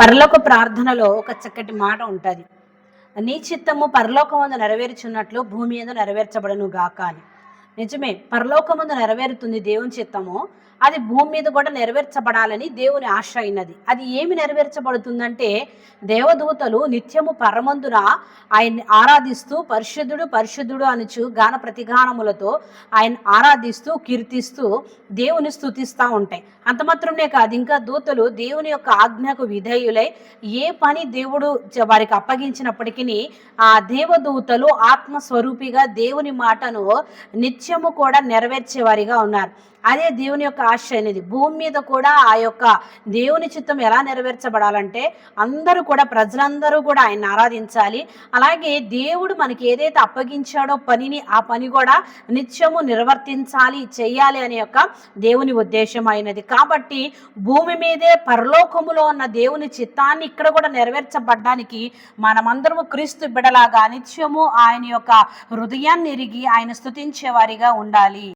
పరలోక ప్రార్థనలో ఒక చక్కటి మాట ఉంటుంది. నీ చిత్తము పరలోకమందు నెరవేర్చున్నట్లు భూమి మీద నెరవేర్చబడను గాక అని. నిజమే. పరలోకముందు నెరవేరుతుంది దేవుని చిత్తము. అది భూమి మీద కూడా నెరవేర్చబడాలని దేవుని ఆశ అయినది. అది ఏమి నెరవేర్చబడుతుందంటే దేవదూతలు నిత్యము పరమందున ఆయన్ని ఆరాధిస్తూ పరిశుద్ధుడు పరిశుద్ధుడు అనుచు గాన ప్రతిగానములతో ఆయన ఆరాధిస్తూ కీర్తిస్తూ దేవుని స్థుతిస్తూ ఉంటాయి. అంత మాత్రమే కాదు ఇంకా దూతలు దేవుని యొక్క ఆజ్ఞకు విధేయులై ఏ పని దేవుడు వారికి అప్పగించినప్పటికీ ఆ దేవదూతలు ఆత్మస్వరూపిగా దేవుని మాటను నిత్యము కూడా నెరవేర్చేవారిగా ఉన్నారు. అదే దేవుని యొక్క ఆశ అనేది. భూమి మీద కూడా ఆ యొక్క దేవుని చిత్తం ఎలా నెరవేర్చబడాలంటే అందరూ కూడా ప్రజలందరూ కూడా ఆయన ఆరాధించాలి. అలాగే దేవుడు మనకి ఏదైతే అప్పగించాడో పనిని ఆ పని కూడా నిత్యము నిర్వర్తించాలి చేయాలి అనే యొక్క దేవుని ఉద్దేశం అయినది. కాబట్టి భూమి మీదే పరలోకములో ఉన్న దేవుని చిత్తాన్ని ఇక్కడ కూడా నెరవేర్చబడ్డానికి మనమందరము క్రీస్తు బిడలాగా నిత్యము ఆయన యొక్క హృదయాన్ని ఎరిగి ఆయన స్థుతించేవారిగా ఉండాలి.